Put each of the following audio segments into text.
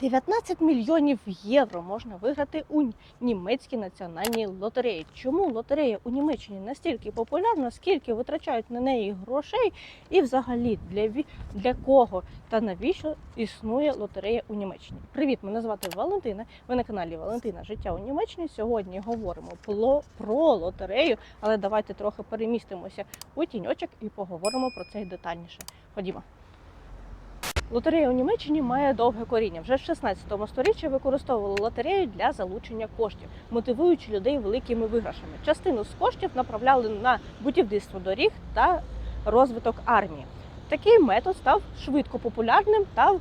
19 мільйонів євро можна виграти у німецькій національній лотереї. Чому лотерея у Німеччині настільки популярна, скільки витрачають на неї грошей, і взагалі для для кого та навіщо існує лотерея у Німеччині? Привіт, мене звати Валентина. Ви на каналі Валентина Життя у Німеччині. Сьогодні говоримо про лотерею, але давайте трохи перемістимося у тіньочок і поговоримо про це детальніше. Ходімо. Лотерея у Німеччині має довге коріння. Вже в 16 сторіччі використовували лотерею для залучення коштів, мотивуючи людей великими виграшами. Частину з коштів направляли на будівництво доріг та розвиток армії. Такий метод став швидко популярним та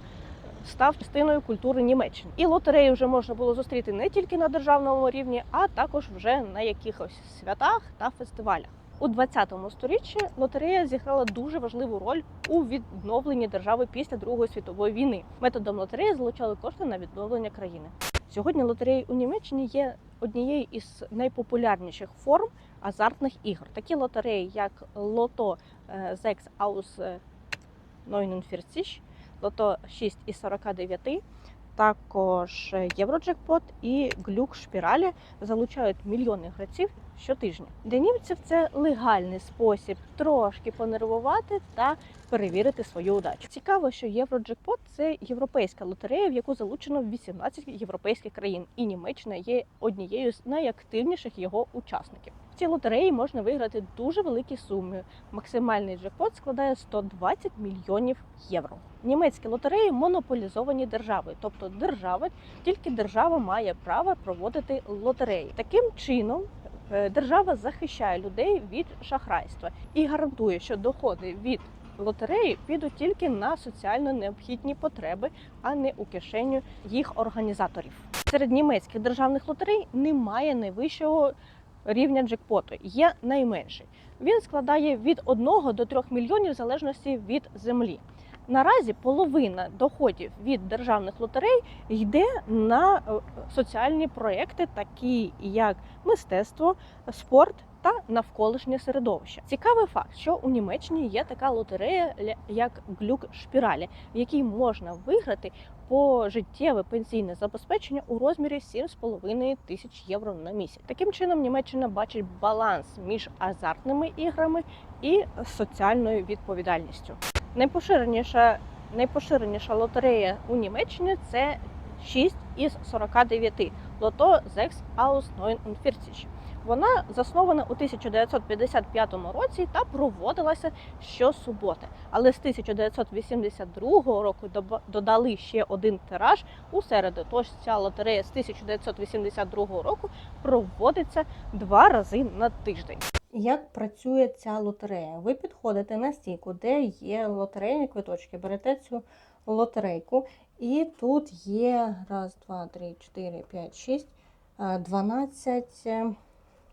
став частиною культури Німеччини. І лотерею вже можна було зустріти не тільки на державному рівні, а також вже на якихось святах та фестивалях. У 20 сторіччі лотерея зіграла дуже важливу роль у відновленні держави після Другої світової війни. Методом лотереї залучали кошти на відновлення країни. Сьогодні лотереї у Німеччині є однією із найпопулярніших форм азартних ігор. Такі лотереї, як Лото е, Зекс Аус 49, Лото 6 із 49, також Євроджекпот і Глюк Шпіралі залучають мільйони гравців щотижня. Для німців це легальний спосіб трошки понервувати та перевірити свою удачу. Цікаво, що Євроджекпот це європейська лотерея, в яку залучено 18 європейських країн, і Німеччина є однією з найактивніших його учасників. В цій лотереї можна виграти дуже великі суми. Максимальний джекпот складає 120 мільйонів євро. Німецькі лотереї монополізовані державою, тобто держава тільки держава має право проводити лотереї. Таким чином держава захищає людей від шахрайства і гарантує, що доходи від лотереї підуть тільки на соціально необхідні потреби, а не у кишеню їх організаторів. Серед німецьких державних лотерей немає найвищого рівня джекпоту, є найменший. Він складає від 1 до 3 мільйонів в залежності від землі. Наразі половина доходів від державних лотерей йде на е, соціальні проекти, такі як мистецтво, спорт та навколишнє середовище. Цікавий факт, що у Німеччині є така лотерея, як глюк шпіралі, в якій можна виграти пожиттєве пенсійне забезпечення у розмірі 7,5 тисяч євро на місяць. Таким чином Німеччина бачить баланс між азартними іграми і соціальною відповідальністю. Найпоширеніша найпоширеніша лотерея у Німеччині це 6 із 49 лото Зекс Аус 49. Вона заснована у 1955 році та проводилася щосуботи. Але з 1982 року додали ще один тираж у середу. Тож ця лотерея з 1982 року проводиться два рази на тиждень. Як працює ця лотерея? Ви підходите на стійку, де є лотерейні квиточки, берете цю лотерейку, і тут є раз, два, три, чотири, п'ять, шість, е, 12 е,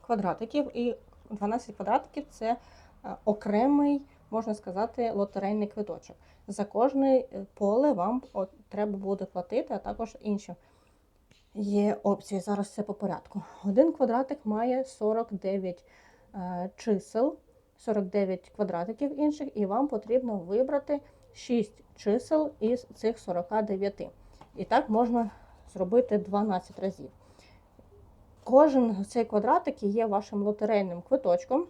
квадратиків. І 12 квадратиків це е, окремий, можна сказати, лотерейний квиточок. За кожне поле вам треба буде платити, а також інші є опції. Зараз все по порядку. Один квадратик має 49 е, чисел, 49 квадратиків інших, і вам потрібно вибрати 6 чисел із цих 49. І так можна зробити 12 разів. Кожен цей квадратик є вашим лотерейним квиточком.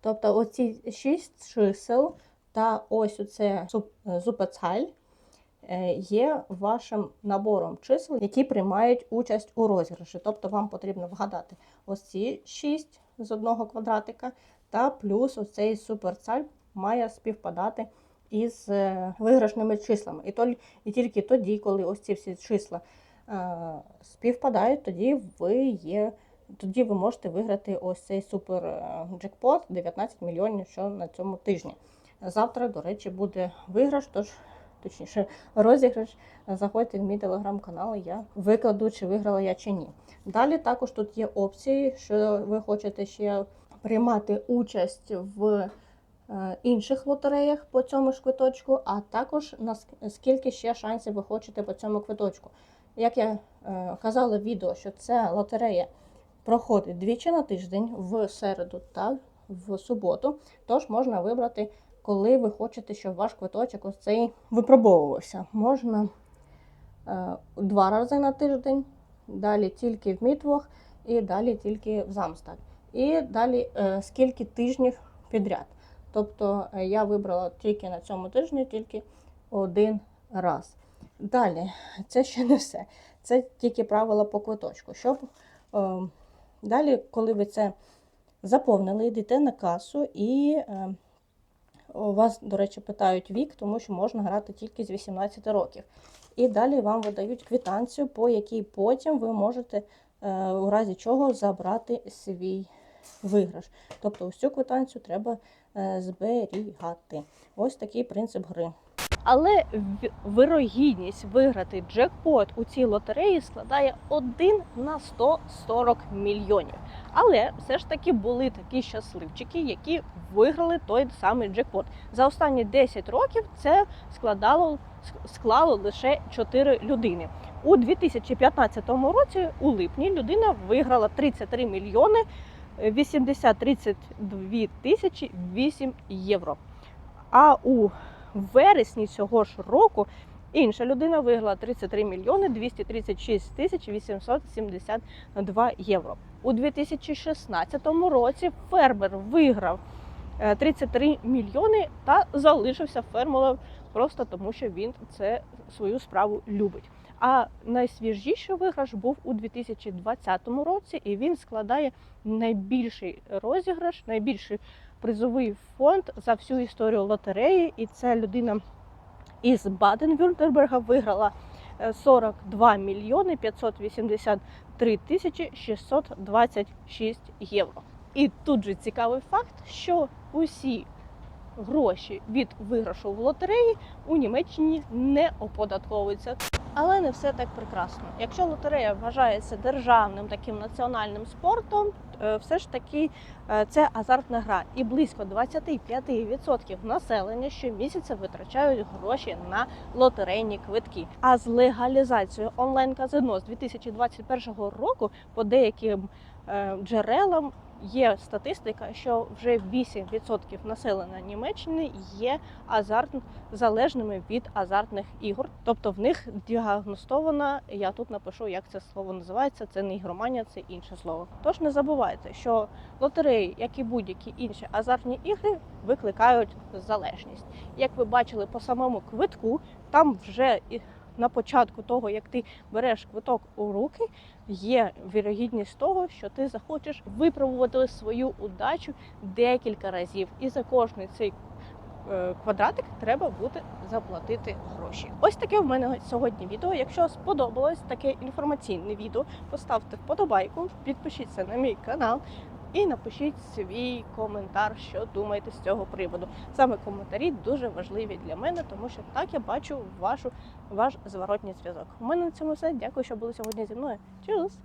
Тобто оці 6 чисел та ось оце зуп- зупецаль е, є вашим набором чисел, які приймають участь у розіграші. Тобто вам потрібно вгадати ось ці 6 з одного квадратика, та плюс оцей суперцаль має співпадати із е, виграшними числами. І, толь- і тільки тоді, коли ось ці всі числа е, співпадають, тоді ви є. Тоді ви можете виграти ось цей супер е, джекпот 19 мільйонів, що на цьому тижні. Завтра, до речі, буде виграш, тож точніше розіграш. Заходьте в мій телеграм-канал, я викладу, чи виграла я чи ні. Далі також тут є опції, що ви хочете ще приймати участь в е, інших лотереях по цьому ж квиточку, а також наскільки ще шансів ви хочете по цьому квиточку. Як я е, казала в відео, що ця лотерея проходить двічі на тиждень в середу та в суботу, тож можна вибрати, коли ви хочете, щоб ваш квиточок ось цей випробовувався. Можна е, два рази на тиждень, далі тільки в мітвох і далі тільки в замстag. І далі е, скільки тижнів підряд. Тобто е, я вибрала тільки на цьому тижні, тільки один раз. Далі, це ще не все. Це тільки правила по квиточку. Щоб е, далі, коли ви це заповнили, йдете на касу і е, у вас, до речі, питають вік, тому що можна грати тільки з 18 років. І далі вам видають квитанцію, по якій потім ви можете е, у разі чого забрати свій виграш. Тобто ось цю квитанцію треба е, зберігати. Ось такий принцип гри. Але вирогідність виграти джекпот у цій лотереї складає 1 на 140 мільйонів. Але все ж таки були такі щасливчики, які виграли той самий джекпот. За останні 10 років це складало склало лише 4 людини. У 2015 році, у липні, людина виграла 33 мільйони 832 тисячі 8 євро. А у вересні цього ж року інша людина виграла 33 мільйони 236 тисяч 872 євро. У 2016 році фермер виграв е, 33 мільйони та залишився фермером просто тому, що він це свою справу любить. А найсвіжіший виграш був у 2020 році, і він складає найбільший розіграш, найбільший призовий фонд за всю історію лотереї. І ця людина із Баден-Вюртемберга виграла е, 42 мільйони 583 тисячі 626 євро. І тут же цікавий факт, що усі гроші від виграшу в лотереї у Німеччині не оподатковуються. Але не все так прекрасно. Якщо лотерея вважається державним таким національним спортом, е, все ж таки е, це азартна гра, і близько 25% населення щомісяця витрачають гроші на лотерейні квитки. А з легалізацією онлайн казино з 2021 року по деяким е, джерелам є статистика, що вже 8% населення Німеччини є азарт залежними від азартних ігор. Тобто в них діагностована, я тут напишу, як це слово називається. Це не ігроманія, це інше слово. Тож не забувайте, що лотереї, як і будь-які інші азартні ігри, викликають залежність. Як ви бачили по самому квитку, там вже на початку того, як ти береш квиток у руки, є вірогідність того, що ти захочеш випробувати свою удачу декілька разів, і за кожний цей квадратик треба буде заплатити гроші. Ось таке в мене сьогодні відео. Якщо сподобалось таке інформаційне відео, поставте вподобайку, підпишіться на мій канал. І напишіть свій коментар, що думаєте з цього приводу. Саме коментарі дуже важливі для мене, тому що так я бачу вашу ваш зворотній зв'язок. У мене на цьому все. Дякую, що були сьогодні зі мною. Чус!